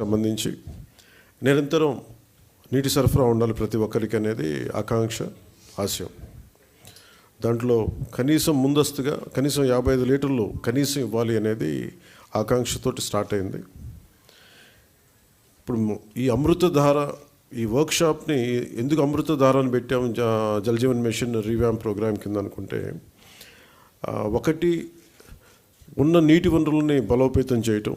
సంబంధించి నిరంతరం నీటి సరఫరా ఉండాలి ప్రతి ఒక్కరికి అనేది ఆకాంక్ష ఆశయం. దాంట్లో కనీసం ముందస్తుగా కనీసం యాభై ఐదు లీటర్లు కనీసం ఇవ్వాలి అనేది ఆకాంక్షతోటి స్టార్ట్ అయింది. ఇప్పుడు ఈ అమృతధార ఈ వర్క్షాప్ని ఎందుకు అమృతధారాన్ని పెట్టాము? జలజీవన్ మిషన్ రీవ్యామ్ ప్రోగ్రామ్ కింద అనుకుంటే ఒకటి ఉన్న నీటి వనరుల్ని బలోపేతం చేయటం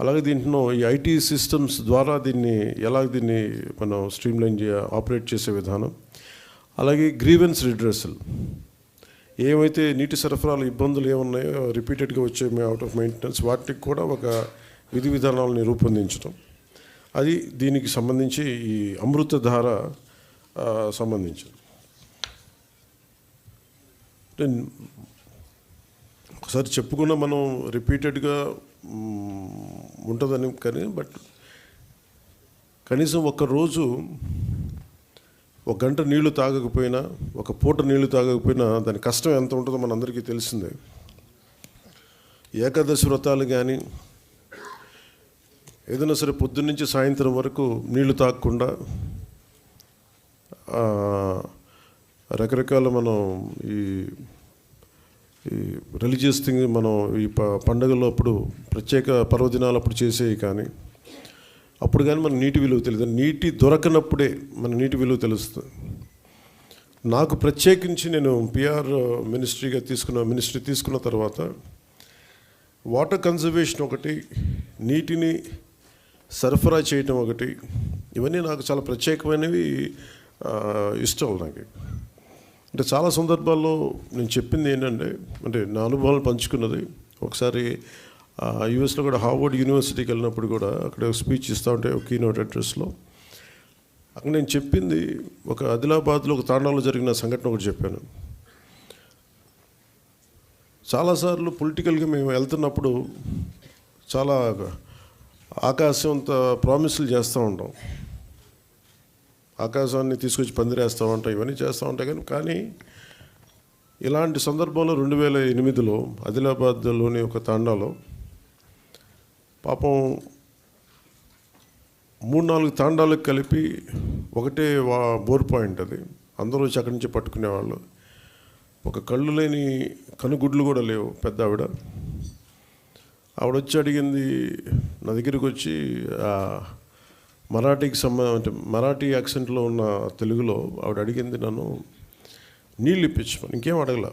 అలాగే దీంట్లో ఈ ఐటీ సిస్టమ్స్ ద్వారా దీన్ని ఎలా దీన్ని మనం స్ట్రీమ్లైన్ చే ఆపరేట్ చేసే విధానం. అలాగే గ్రీవెన్స్ రిడ్రెసల్ ఏమైతే నీటి సరఫరాలు ఇబ్బందులు ఏమున్నాయో రిపీటెడ్గా వచ్చే అవుట్ ఆఫ్ మెయింటెనెన్స్ వాటికి కూడా ఒక విధి విధానాలని రూపొందించడం అది దీనికి సంబంధించి ఈ అమృతధార సంబంధించింది. ఒకసారి చెప్పుకున్న మనం రిపీటెడ్గా ఉంటుందని కానీ బట్ కనీసం ఒక రోజు ఒక గంట నీళ్ళు తాగకపోయినా ఒక పూట నీళ్ళు తాగకపోయినా దాని కష్టం ఎంత ఉంటుందో మనందరికీ తెలిసిందే. ఏకాదశి వ్రతాలు కానీ ఏదైనా సరే పొద్దున్నుంచి సాయంత్రం వరకు నీళ్ళు తాగకుండా రకరకాల మనం ఈ ఈ రిలీజియస్ థింగ్ మనం ఈ ప పండగల్లో అప్పుడు ప్రత్యేక పర్వదినాలు అప్పుడు చేసేవి కానీ అప్పుడు కానీ మన నీటి విలువ తెలియదు. నీటి దొరకనప్పుడే మన నీటి విలువ తెలుస్తుంది. నాకు ప్రత్యేకించి నేను పిఆర్ మినిస్ట్రీగా తీసుకున్న మినిస్ట్రీ తీసుకున్న తర్వాత వాటర్ కన్జర్వేషన్ ఒకటి నీటిని సరఫరా చేయటం ఒకటి ఇవన్నీ నాకు చాలా ప్రత్యేకమైనవి ఇష్టం నాకు. అంటే చాలా సందర్భాల్లో నేను చెప్పింది ఏంటంటే అంటే నా అనుభవాలు పంచుకున్నది ఒకసారి యుఎస్లో కూడా హార్వర్డ్ యూనివర్సిటీకి వెళ్ళినప్పుడు కూడా అక్కడ ఒక స్పీచ్ ఇస్తూ ఉంటే ఒక కీనోట్ అడ్రస్లో అక్కడ నేను చెప్పింది ఒక ఆదిలాబాద్లో ఒక తాండాలో జరిగిన సంఘటన ఒకటి చెప్పాను. చాలాసార్లు పొలిటికల్గా మేము వెళ్తున్నప్పుడు చాలా ఆకాశం అంత ప్రామిసులు చేస్తూ ఉంటాం. ఆకాశాన్ని తీసుకొచ్చి పందిరేస్తూ ఉంటాం ఇవన్నీ చేస్తూ ఉంటాయి కానీ కానీ ఇలాంటి సందర్భంలో రెండు వేల ఎనిమిదిలో ఆదిలాబాద్లోని ఒక తాండాలో పాపం మూడు నాలుగు తాండాలకు కలిపి ఒకటే బోర్ పాయింట్ అది. అందరూ వచ్చి అక్కడి నుంచి పట్టుకునేవాళ్ళు. ఒక కళ్ళు లేని కనుగుడ్లు కూడా లేవు పెద్ద ఆవిడ. ఆవిడ వచ్చి అడిగింది నా దగ్గరికి వచ్చి మరాఠీకి సంబంధం అంటే మరాఠీ యాక్సెంట్లో ఉన్న తెలుగులో ఆవిడ అడిగింది నన్ను నీళ్ళు ఇప్పించమని ఇంకేం అడగల.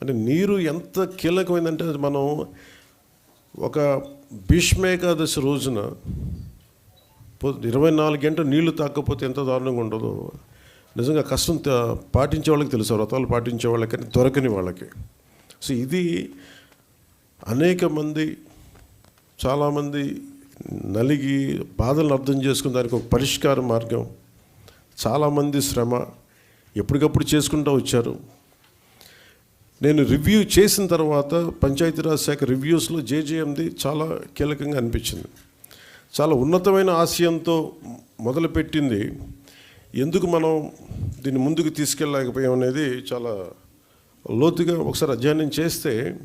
అంటే నీరు ఎంత కీలకమైందంటే అది మనం ఒక భీష్మేకాదశి రోజున ఇరవై నాలుగు గంటలు నీళ్ళు తాకపోతే ఎంత దారుణంగా ఉండదో నిజంగా కష్టం త- పాటించే వాళ్ళకి తెలుసు వ్రతాలు పాటించే వాళ్ళకి కానీ దొరకని వాళ్ళకి. సో ఇది అనేక మంది చాలామంది నలిగి బాధలను అర్థం చేసుకుని దానికి ఒక పరిష్కార మార్గం. చాలామంది శ్రమ ఎప్పటికప్పుడు చేసుకుంటూ వచ్చారు. నేను రివ్యూ చేసిన తర్వాత పంచాయతీరాజ్ శాఖ రివ్యూస్లో జేజేఎంది చాలా కీలకంగా అనిపించింది. చాలా ఉన్నతమైన ఆశయంతో మొదలుపెట్టింది. ఎందుకు మనం దీన్ని ముందుకు తీసుకెళ్ళలేకపోయాం అనేది చాలా లోతుగా ఒకసారి అధ్యయనం చేస్తే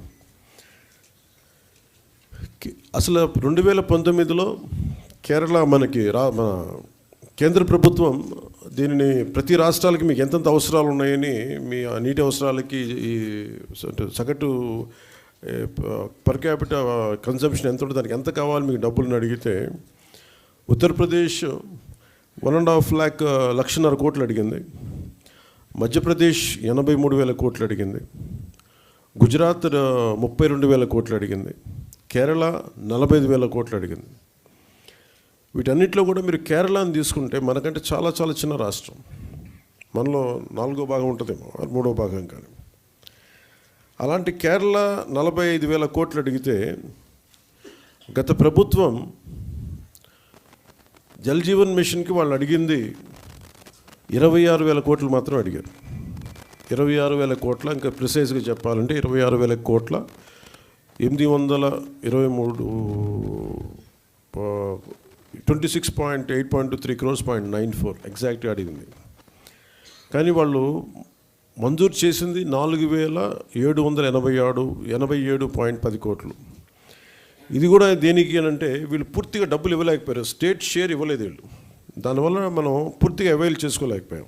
అసలు రెండు వేల పంతొమ్మిదిలో కేరళ మనకి రా మన కేంద్ర ప్రభుత్వం దీనిని ప్రతి రాష్ట్రాలకి మీకు ఎంతెంత అవసరాలు ఉన్నాయని మీ ఆ నీటి అవసరాలకి ఈ సగటు పర్ క్యాపిటల్ కన్సంప్షన్ ఎంత ఉంటుంది దానికి ఎంత కావాలి మీకు డబ్బులను అడిగితే Uttar Pradesh one and half lakh లక్షన్నర కోట్లు అడిగింది. మధ్యప్రదేశ్ ఎనభై మూడు వేల కోట్లు అడిగింది. గుజరాత్ ముప్పై రెండు వేల కోట్లు అడిగింది. కేరళ నలభై ఐదు వేల కోట్లు అడిగింది. వీటన్నిటిలో కూడా మీరు కేరళని తీసుకుంటే మనకంటే చాలా చాలా చిన్న రాష్ట్రం. మనలో నాలుగో భాగం ఉంటుందేమో మూడో భాగం కానీ అలాంటి కేరళ నలభై ఐదు వేల కోట్లు అడిగితే గత ప్రభుత్వం జల్ జీవన్ మిషన్కి వాళ్ళు అడిగింది ఇరవై ఆరు వేల కోట్లు మాత్రం అడిగారు. ఇరవై ఆరు వేల కోట్ల ఇంకా ప్రిసైజ్గా చెప్పాలంటే ఇరవై ఆరు వేల కోట్ల ఎనిమిది వందల ఇరవై మూడు twenty six point eight point three crores point nine four ఎగ్జాక్ట్గా అడిగింది కానీ వాళ్ళు మంజూరు చేసింది నాలుగు వేల ఏడు వందల ఎనభై ఆడు ఎనభై ఏడు పాయింట్ పది కోట్లు. ఇది కూడా దేనికి అని అంటే వీళ్ళు పూర్తిగా డబ్బులు ఇవ్వలేకపోయారు. స్టేట్ షేర్ ఇవ్వలేదు వీళ్ళు. దానివల్ల మనం పూర్తిగా అవైల్ చేసుకోలేకపోయాం.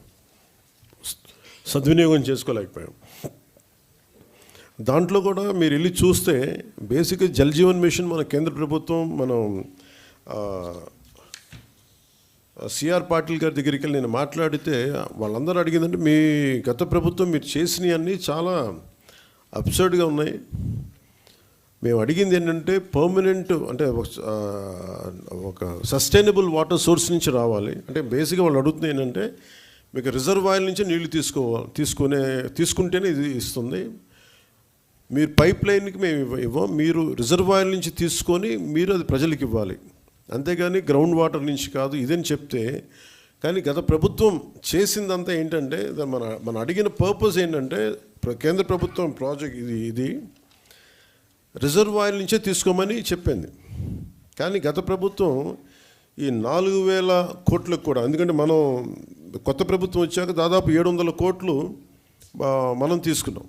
సద్వినియోగం చేసుకోలేకపోయాం. దాంట్లో కూడా మీరు వెళ్ళి చూస్తే బేసిక్గా జల్ జీవన్ మిషన్ మన కేంద్ర ప్రభుత్వం మనం సిఆర్ పాటిల్ గారి దగ్గరికి వెళ్ళి నేను మాట్లాడితే వాళ్ళందరూ అడిగిందంటే మీ గత ప్రభుత్వం మీరు చేసినవన్నీ చాలా అబ్సర్డ్గా ఉన్నాయి. మేము అడిగింది ఏంటంటే పర్మనెంట్ అంటే ఒక- సస్టైనబుల్ వాటర్ సోర్స్ నుంచి రావాలి. అంటే బేసిక్గా వాళ్ళు అడుగుతుంది ఏంటంటే మీకు రిజర్వాయర్ నుంచి నీళ్ళు తీసుకోవాలి తీసుకునే తీసుకుంటేనే ఇది ఇస్తుంది. మీరు పైప్ లైన్కి మేము ఇవ్వ- ఇవ్వం. మీరు రిజర్వాయర్ నుంచి తీసుకొని మీరు అది ప్రజలకు ఇవ్వాలి. అంతేగాని గ్రౌండ్ వాటర్ నుంచి కాదు ఇదని చెప్తే కానీ గత ప్రభుత్వం చేసిందంతా ఏంటంటే మన మన అడిగిన పర్పస్ ఏంటంటే ప్ర- కేంద్ర ప్రభుత్వం ప్రాజెక్ట్ ఇది ఇది రిజర్వాయర్ నుంచే తీసుకోమని చెప్పింది. కానీ గత ప్రభుత్వం ఈ నాలుగు వేల కోట్లకు కూడా ఎందుకంటే మనం కొత్త ప్రభుత్వం వచ్చాక దాదాపు ఏడు వందల కోట్లు మనం తీసుకున్నాం.